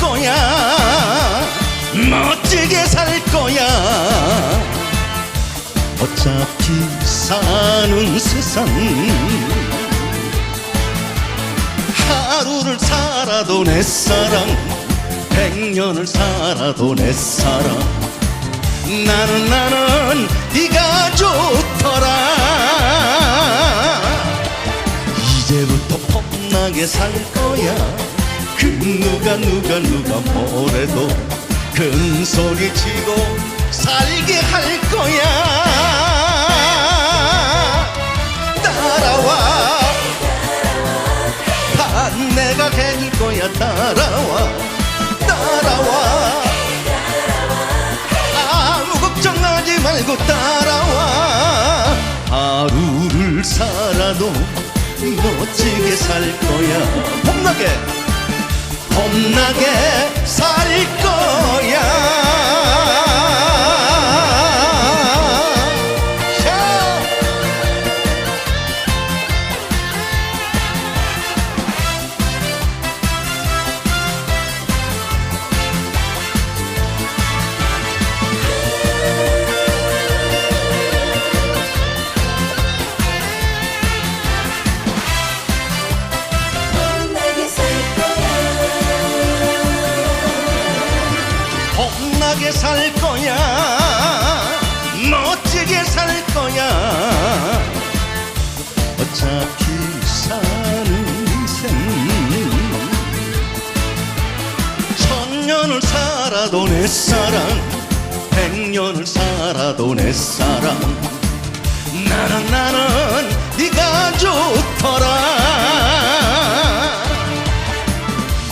거야. 멋지게 살 거야. 어차피 사는 세상 하루를 살아도 내 사랑 백년을 살아도 내 사랑. 나는 나는 네가 좋더라. 이제부터 폼나게 살 거야. 그 누가 누가 누가 뭐래도 큰 소리 치고 살게 할 거야. 따라와. 다 내가 해줄 거야. 따라와. 따라와. 아무 걱정하지 말고 따라와. 하루를 살아도 멋지게 살 거야. 봄나게 봄나게 살 봄나게 살 거야. 멋지게 살 거야. 어차피 사는 인생. 천년을 살아도 내 사랑 백년을 살아도 내 사랑. 나는 나는 네가 좋더라.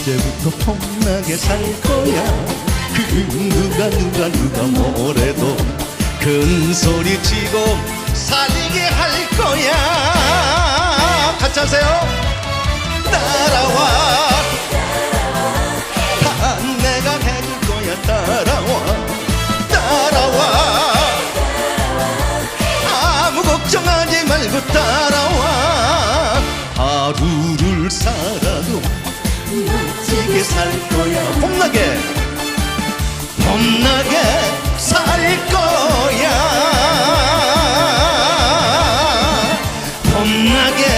이제부터 폼나게 살 거야. 그 누가 누가 누가 뭐래도 큰 소리 치고 살게 할 거야. 같이 하세요. 따라와. 다 내가 해줄 거야. 따라와. 따라와. 아무 걱정하지 말고 따라와. 하루를 살아도 멋지게 살 거야. 봄나게 겁나게 살 거야. 겁나게